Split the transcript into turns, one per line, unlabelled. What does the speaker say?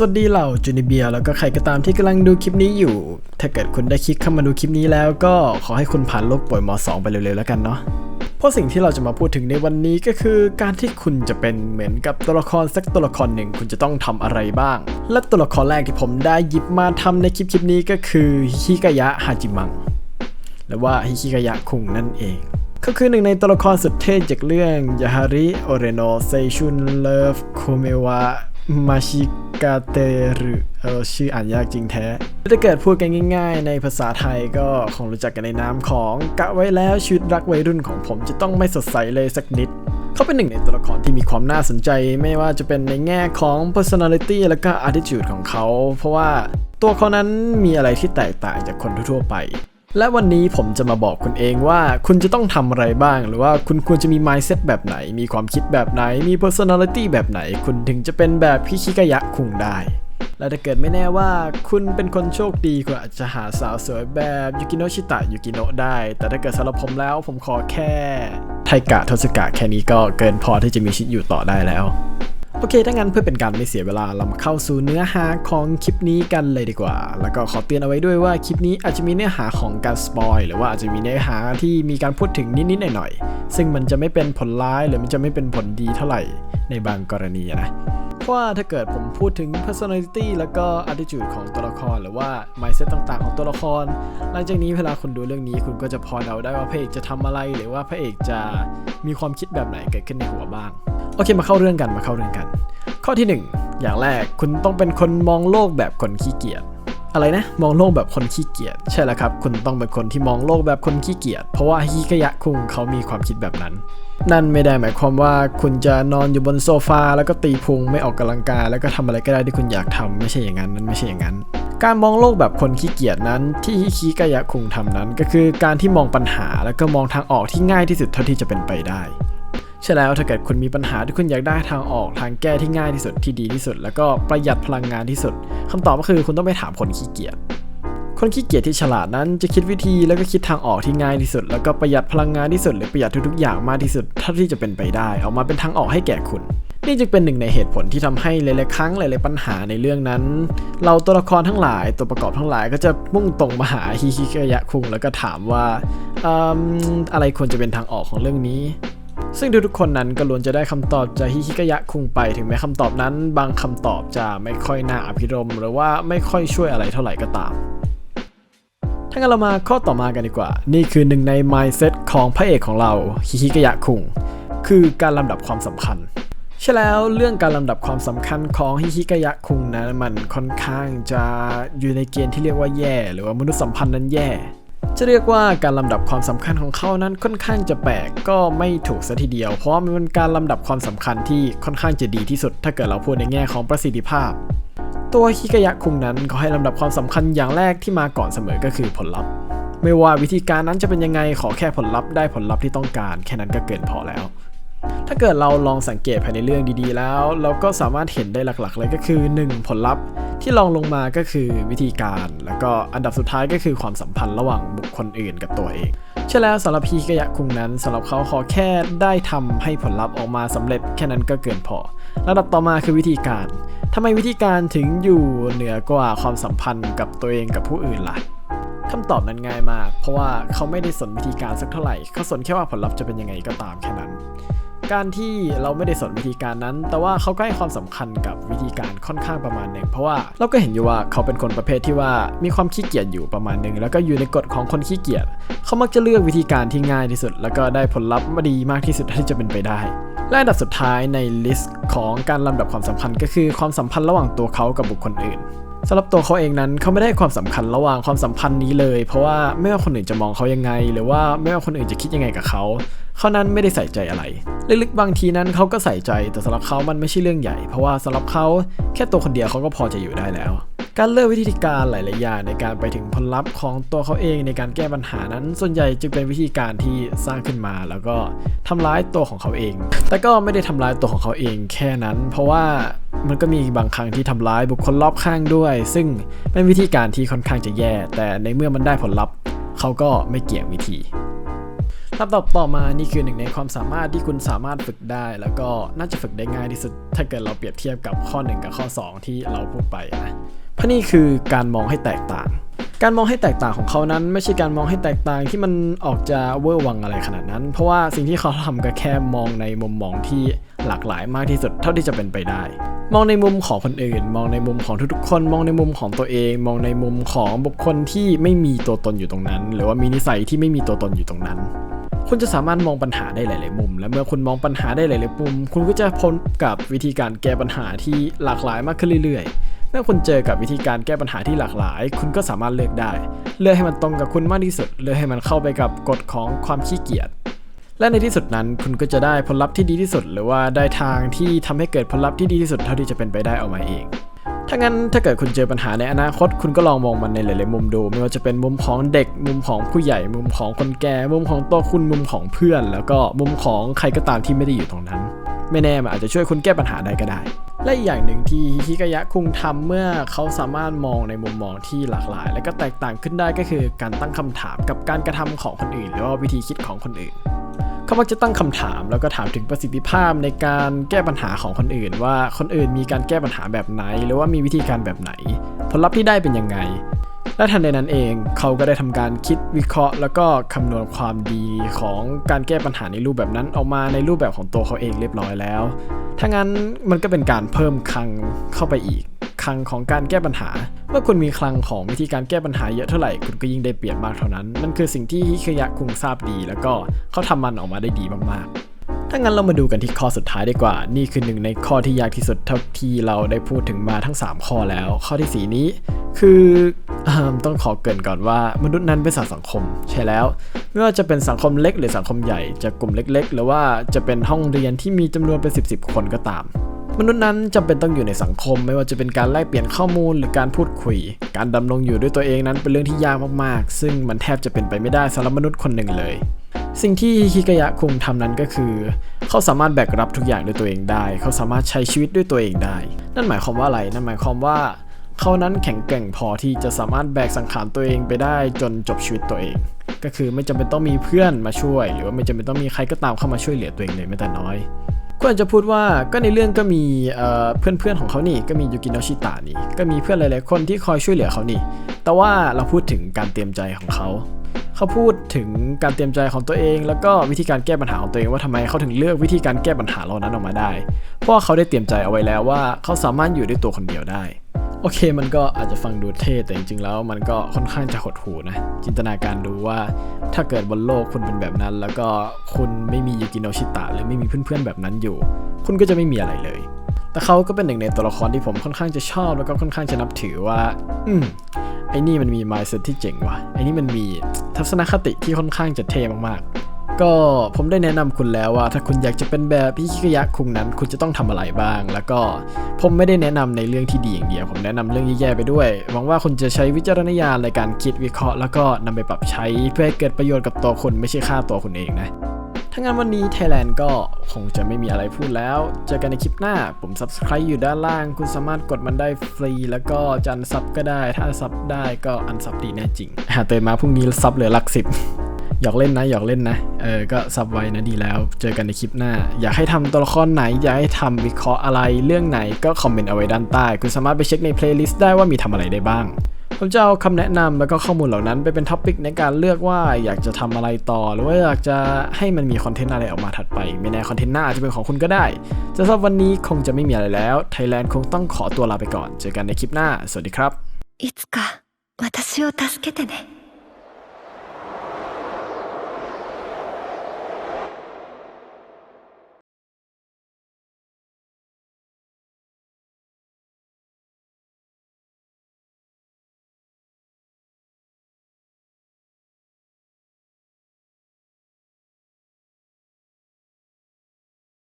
สวัสดีเหล่าจูนิเบียแล้วก็ใครก็ตามที่กำลังดูคลิปนี้อยู่ ถ้าเกิดคุณได้คลิกเข้ามาดูคลิปนี้แล้วก็ขอให้คุณผ่านโลกป่วยม 2 ไปเร็วๆแล้วกันเนาะเพราะสิ่งที่เราจะมาพูดถึงในวันนี้ก็คือ การที่คุณจะเป็นเหมือนกับตัวละครสักตัวละครหนึ่งคุณจะต้องทำอะไรบ้าง และตัวละครแรกที่ผมได้หยิบมาทำในคลิปคลิปนี้ก็คือฮิกายะฮาจิมังหรือว่าฮิคิกายะคุงนั่นเองเขาคือหนึ่งในตัวละครสุดเท่จากเรื่องยาฮาริโอเรโนเซชุนเลิฟโคเมวะ มาชิกาเตรุเออชื่ออ่านยากจริงแท้ ถ้าเกิดพูดกันง่าย ๆ ในภาษาไทยก็คงรู้จักกันในนามของกะไว้แล้วชีวิตรักวัยรุ่นของผมจะต้องไม่สดใสเลยสักนิด เขาเป็นหนึ่งในตัวละครที่มีความน่าสนใจไม่ว่าจะเป็นในแง่ของ personality แล้วก็ attitude ของเขา เพราะว่าตัวเขานั้นมีอะไรที่แตกต่างจากคนทั่วไป และวันนี้ผมจะมาบอกคุณเองว่าคุณจะต้องทำอะไรบ้าง หรือว่าคุณควรจะมี mindset แบบไหน มีความคิดแบบไหน มี personality แบบไหน คุณถึงจะเป็นแบบพิชิกายะคุงได้ และถ้าเกิดไม่แน่ว่าคุณเป็นคนโชคดีคุณอาจจะหาสาวสวยแบบยูกิโนชิตะยูกิโนะได้ แต่ถ้าเกิดสำหรับผมแล้วผมขอแค่ไทกะทศกะแค่นี้ก็เกินพอที่จะมีชีวิตอยู่ต่อได้แล้ว โอเค ถ้างั้นเพื่อเป็นการไม่เสียเวลาเรามาเข้าสู่เนื้อหาของคลิปนี้กันเลยดีกว่า แล้วก็ขอเตือนเอาไว้ด้วยว่าคลิปนี้อาจจะมีเนื้อหาของการสปอยหรือว่าอาจจะมีเนื้อหาที่มีการพูดถึงนิดๆหน่อยๆซึ่งมันจะไม่เป็นผลร้ายหรือมันจะไม่เป็นผลดีเท่าไหร่ในบางกรณีนะเพราะ ว่าถ้าเกิดผมพูดถึง personality แล้วก็ attitude ของตัวละคร หรือว่า mindset ต่างๆ ของตัวละคร หลังจากนี้เวลาคุณดูเรื่องนี้ คุณก็จะพอเดาได้ว่าพระเอกจะทำอะไร หรือว่าพระเอกจะมีความคิดแบบไหนเกิดขึ้นในหัวบ้าง โอเคมาเข้าเรื่องกันมาเข้าเรื่องกัน ข้อที่ 1 อย่างแรกคุณต้องเป็นคนมองโลกแบบคนขี้เกียจ อะไรนะ มองโลกแบบคนขี้เกียจใช่แล้วครับ คุณต้องเป็นคนที่มองโลกแบบคนขี้เกียจเพราะว่าฮิกายะคุงเขามีความคิดแบบนั้น นั่นไม่ได้หมายความว่าคุณจะนอนอยู่บนโซฟาแล้วก็ตีพุงไม่ออกกำลังกาย แล้วก็ทำอะไรก็ได้ที่คุณอยากทำไม่ใช่อย่างนั้นนั่นไม่ใช่อย่างนั้น การมองโลกแบบคนขี้เกียจนั้น ที่ฮิคิกายะคุงทำนั้น ก็คือการที่มองปัญหาแล้วก็มองทางออกที่ง่ายที่สุดเท่าที่จะเป็นไปได้ ช่แล้วถ้าเกิดคุณมีปัญหาที่คุณอยากได้ทางออกทางแก้ที่ง่ายที่สุดที่ดีที่สุด แล้วก็ประหยัดพลังงานที่สุดคำตอบก็คือคุณต้องไปถามคนขี้เกียจคนขี้เกียจที่ฉลาดนั้นจะคิดวิธีแล้วก็คิดทางออกที่ง่ายที่สุด แล้วก็ประหยัดพลังงานที่สุด หรือประหยัดทุกๆอย่างมากที่สุดเท่าที่จะเป็นไปได้ออกมาเป็นทางออกให้แก่คุณนี่จึงเป็นหนึ่งในเหตุผลที่ทำให้หลายๆครั้งหลายๆปัญหาในเรื่องนั้น เราตัวละครทั้งหลายตัวประกอบทั้งหลาย ก็จะมุ่งตรงมาหาฮิคิกายะคุงแล้วก็ถามว่าออะไรควรจะเป็นทางออกของเรื่องนี้ ซึ่งทุกๆคนนั้นก็ล้วนจะได้คำตอบจากฮิคิกายะคุงไปถึงแม้คำตอบนั้น บางคำตอบจะไม่ค่อยน่าอภิรมหรือว่าไม่ค่อยช่วยอะไรเท่าไหร่ก็ตามถ้างั้นเรามาข้อต่อมากันดีกว่า นี่คือหนึ่งใน mindset ของพระเอกของเราฮิคิกายะคุง คือการลำดับความสำคัญ ใช่แล้วเรื่องการลำดับความสำคัญของฮิคิกายะคุงนั้นมันค่อนข้างจะอยู่ในเกณฑ์ที่เรียกว่าแย่ หรือว่ามนุษยสัมพันธ์นั้นแย่ จะเรียกว่าการลำดับความสำคัญของเขานั้นค่อนข้างจะแปลกก็ไม่ถูกซะทีเดียว เพราะมันเป็นการลำดับความสำคัญที่ค่อนข้างจะดีที่สุด ถ้าเกิดเราพูดในแง่ของประสิทธิภาพ ตัวคิกายะคุงนั้นเขาให้ลำดับความสำคัญอย่างแรกที่มาก่อนเสมอก็คือผลลัพธ์ ไม่ว่าวิธีการนั้นจะเป็นยังไงขอแค่ผลลัพธ์ได้ผลลัพธ์ที่ต้องการ แค่นั้นก็เกินพอแล้ว ถ้าเกิดเราลองสังเกตภายในเรื่องดีๆ แล้ว เราก็สามารถเห็นได้หลักๆ เลยก็คือ 1. ผลลัพธ์ที่รองลงมาก็คือวิธีการ แล้วก็อันดับสุดท้ายก็คือความสัมพันธ์ระหว่างบุคคลอื่นกับตัวเองใช่แล้วสำหรับพีกยะคุงนั้นสำหรับเขาขอแค่ได้ทำให้ผลลัพธ์ออกมาสำเร็จแค่นั้นก็เกินพอระดับต่อมาคือวิธีการทำไมวิธีการถึงอยู่เหนือกว่าความสัมพันธ์กับตัวเองกับผู้อื่นล่ะคำตอบนั้นง่ายมาก เพราะว่าเขาไม่ได้สนวิธีการสักเท่าไหร่เขาสนแค่ว่าผลลัพธ์จะเป็นยังไงก็ตามแค่นั้น การที่เราไม่ได้สนวิธีการนั้น แต่ว่าเขาก็ให้ความสำคัญกับวิธีการค่อนข้างประมาณหนึ่งเพราะว่าเราก็เห็นอยู่ว่าเขาเป็นคนประเภทที่ว่ามีความขี้เกียจอยู่ประมาณหนึ่งแล้วก็อยู่ในกฎของคนขี้เกียจเขามักจะเลือกวิธีการที่ง่ายที่สุด แล้วก็ได้ผลลัพธ์มาดีมากที่สุดที่จะเป็นไปได้และอันดับสุดท้ายในลิสต์ของการลำดับความสัมพันธ์ก็คือความสัมพันธ์ระหว่างตัวเขากับบุคคลอื่น สำหรับตัวเขาเองนั้นเขาไม่ได้ความสำคัญระหว่างความสัมพันธ์นี้เลย เพราะว่าไม่ว่าคนอื่นจะมองเขายังไง หรือว่าไม่ว่าคนอื่นจะคิดยังไงกับเขาเขานั้นไม่ได้ใส่ใจอะไรลึกๆบางทีนั้นเขาก็ใส่ใจแต่สำหรับเขามันไม่ใช่เรื่องใหญ่ เพราะว่าสำหรับเขาแค่ตัวคนเดียวเขาก็พอจะอยู่ได้แล้ว การเลือกวิธีการหลายๆอย่างในการไปถึงผลลัพธ์ของตัวเขาเองในการแก้ปัญหานั้น ส่วนใหญ่จึงเป็นวิธีการที่สร้างขึ้นมา แล้วก็ทำร้ายตัวของเขาเอง แต่ก็ไม่ได้ทำร้ายตัวของเขาเองแค่นั้น เพราะว่า มันก็มีบางครั้งที่ทำร้ายบุคคลรอบข้างด้วย ซึ่งเป็นวิธีการที่ค่อนข้างจะแย่ แต่ในเมื่อมันได้ผลลัพธ์เขาก็ไม่เกี่ยงวิธีลำดับต่อมานี่คือหนึ่งในความสามารถที่คุณสามารถฝึกได้ แล้วก็น่าจะฝึกได้ง่ายที่สุด ถ้าเกิดเราเปรียบเทียบกับข้อ 1 กับข้อ 2 ที่เราพูดไปนะเพราะนี่คือการมองให้แตกต่าง การมองให้แตกต่างของเขานั้น ไม่ใช่การมองให้แตกต่างที่มันออกจะเวอร์วังอะไรขนาดนั้น เพราะว่าสิ่งที่เขาทำก็แค่มองในมุมมองที่หลากหลายมากที่สุดเท่าที่จะเป็นไปได้ มองในมุมของคนอื่น มองในมุมของทุกๆคน มองในมุมของตัวเอง มองในมุมของบุคคลที่ไม่มีตัวตนอยู่ตรงนั้น หรือว่ามีนิสัยที่ไม่มีตัวตนอยู่ตรงนั้น คุณจะสามารถมองปัญหาได้หลาย ๆ มุม และเมื่อคุณมองปัญหาได้หลาย ๆ มุม คุณก็จะพบกับวิธีการแก้ปัญหาที่หลากหลายมากขึ้นเรื่อย ๆ เมื่อคุณเจอกับวิธีการแก้ปัญหาที่หลากหลาย คุณก็สามารถเลือกได้ เลือกให้มันตรงกับคุณมากที่สุด เลือกให้มันเข้าไปกับกฎของความขี้เกียจ และในที่สุดนั้นคุณก็จะได้ผลลัพธ์ที่ดีที่สุด หรือว่าได้ทางที่ทำให้เกิดผลลัพธ์ที่ดีที่สุดเท่าที่จะเป็นไปได้ออกมาเองถ้างั้นถ้าเกิดคุณเจอปัญหาในอนาคต คุณก็ลองมองมันในหลาย ๆ มุมดู ไม่ว่าจะเป็นมุมของเด็ก มุมของผู้ใหญ่ มุมของคนแก่ มุมของตัวคุณ มุมของเพื่อน แล้วก็มุมของใครก็ตามที่ไม่ได้อยู่ตรงนั้น ไม่แน่มันอาจจะช่วยคุณแก้ปัญหาได้ก็ได้ และอีกอย่างหนึ่งที่ฮิกายะคุงทำเมื่อเขาสามารถมองในมุมมองที่หลากหลาย และก็แตกต่างขึ้นได้ก็คือการตั้งคำถามกับการกระทำของคนอื่น หรือว่าวิธีคิดของคนอื่นเขามักจะตั้งคำถามแล้วก็ถามถึงประสิทธิภาพในการแก้ปัญหาของคนอื่น ว่าคนอื่นมีการแก้ปัญหาแบบไหน หรือว่ามีวิธีการแบบไหน ผลลัพธ์ที่ได้เป็นยังไง และทันใดนั้นเองเขาก็ได้ทำการคิดวิเคราะห์ แล้วก็คำนวณความดีของการแก้ปัญหาในรูปแบบนั้นออกมาในรูปแบบของตัวเขาเองเรียบร้อยแล้วถ้างั้นมันก็เป็นการเพิ่มคลังเข้าไปอีกคลังของการแก้ปัญหา เมื่อคุณมีคลังของวิธีการแก้ปัญหาเยอะเท่าไหร่คุณก็ยิ่งได้เปรียบมากเท่านั้น นั่นคือสิ่งที่ฮิคยะคุงทราบดี แล้วก็เขาทำมันออกมาได้ดีมากๆถ้างั้นเรามาดูกันที่ข้อสุดท้ายดีกว่า นี่คือหนึ่งในข้อที่ยากที่สุดเท่าที่เราได้พูดถึงมาทั้ง 3 ข้อแล้ว ข้อทีสี่4 นี้ คือ ต้องขอเกรินก่อนว่ามนุษย์นั้นเป็นสัตว์สังคม ใช่แล้ว ไม่ว่าจะเป็นสังคมเล็กหรือสังคมใหญ่จะกลุ่มเล็ก ๆ หรือว่าจะเป็นห้องเรียนที่มีจำนวนเป็น 10บๆคนก็ตาม มนุษย์นั้นจำเป็นต้องอยู่ในสังคม ไม่ว่าจะเป็นการแลกเปลี่ยนข้อมูลหรือการพูดคุย การดำรงอยู่ด้วยตัวเองนั้นเป็นเรื่องที่ยากมากๆ ซึ่งมันแทบจะเป็นไปไม่ได้สำหรับมนุษย์คนหนึ่งเลย สิ่งที่ฮิกายะคุงทำนั้นก็คือ เขาสามารถแบกรับทุกอย่างด้วยตัวเองได้ เขาสามารถใช้ชีวิตด้วยตัวเองได้ นั่นหมายความว่าอะไรนั่นหมายความว่า เขานั้นแข็งแกร่งพอที่จะสามารถแบกสังขารตัวเองไปได้จนจบชีวิตตัวเอง ก็คือไม่จำเป็นต้องมีเพื่อนมาช่วย หรือว่าไม่จำเป็นต้องมีใครก็ตามเข้ามาช่วยเหลือตัวเองเลยแม้แต่น้อยก็อาจจะพูดว่าก็ในเรื่องก็มีเอ่อเพื่อนๆของเขานี่ก็มียูกิโนชิตะนี่ก็มีเพื่อนหลายๆคนที่คอยช่วยเหลือเขานี่ แต่ว่าเราพูดถึงการเตรียมใจของเขา เขาพูดถึงการเตรียมใจของตัวเอง แล้วก็วิธีการแก้ปัญหาของตัวเองว่าทำไมเขาถึงเลือกวิธีการแก้ปัญหาเหล่านั้นออกมาได้ เพราะเขาได้เตรียมใจเอาไว้แล้วว่าเขาสามารถอยู่ด้วยตัวคนเดียวได้ โอเคมันก็อาจจะฟังดูเท่แต่จริงๆแล้วมันก็ค่อนข้างจะหดหูนะ จินตนาการดูว่าถ้าเกิดบนโลกคุณเป็นแบบนั้น แล้วก็คุณไม่มียูกิโนชิตะหรือไม่มีเพื่อนๆแบบนั้นอยู่ คุณก็จะไม่มีอะไรเลย แต่เขาก็เป็นหนึ่งในตัวละครที่ผมค่อนข้างจะชอบแล้วก็ค่อนข้างจะนับถือว่า อืมไอ้นี่มันมี mindset ที่เจ๋งว่ะไอ้นี่มันมีทัศนคติที่ค่อนข้างจะเท่มากๆ ก็ผมได้แนะนำคุณแล้วว่า ถ้าคุณอยากจะเป็นแบบพี่คิกยะคุงนั้น คุณจะต้องทำอะไรบ้าง แล้วก็ผมไม่ได้แนะนำในเรื่องที่ดีอย่างเดียว ผมแนะนำเรื่องแย่ๆไปด้วย หวังว่าคุณจะใช้วิจารณญาณในการคิดวิเคราะห์ แล้วก็นำไปปรับใช้เพื่อให้เกิดประโยชน์กับตัวคุณไม่ใช่ค่าตัวคุณเองนะถ้างั้นวันนี้ไทยแลนด์ก็คงจะไม่มีอะไรพูดแล้ว เจอกันในคลิปหน้า ผม subscribe อยู่ด้านล่าง คุณสามารถกดมันได้ฟรี แล้วก็จันซับก็ได้ ถ้าซับได้ก็อันซับดีแน่จริง หาเตือนมาพรุ่งนี้ซับเหลือหลักสิบ หยอกเล่นนะหยอกเล่นนะ เออ ก็ซับไว้นะดีแล้ว เจอกันในคลิปหน้า อยากให้ทำตัวละครไหน อยากให้ทำวิเคราะห์อะไร เรื่องไหนก็คอมเมนต์เอาไว้ด้านใต้ คุณสามารถไปเช็คในเพลย์ลิสต์ได้ว่ามีทำอะไรได้บ้าง ผมจะเอาคำแนะนำแล้วก็ข้อมูลเหล่านั้นไปเป็นท็อปิกในการเลือกว่าอยากจะทำอะไรต่อ หรือว่าอยากจะให้มันมีคอนเทนต์อะไรออกมาถัดไป ไม่แน่คอนเทนต์หน้าอาจจะเป็นของคุณก็ได้แต่สำหรับวันนี้คงจะไม่มีอะไรแล้ว ไทยแลนด์คงต้องขอตัวลาไปก่อน เจอกันในคลิปหน้า สวัสดีครับ
いつか私を助けてね。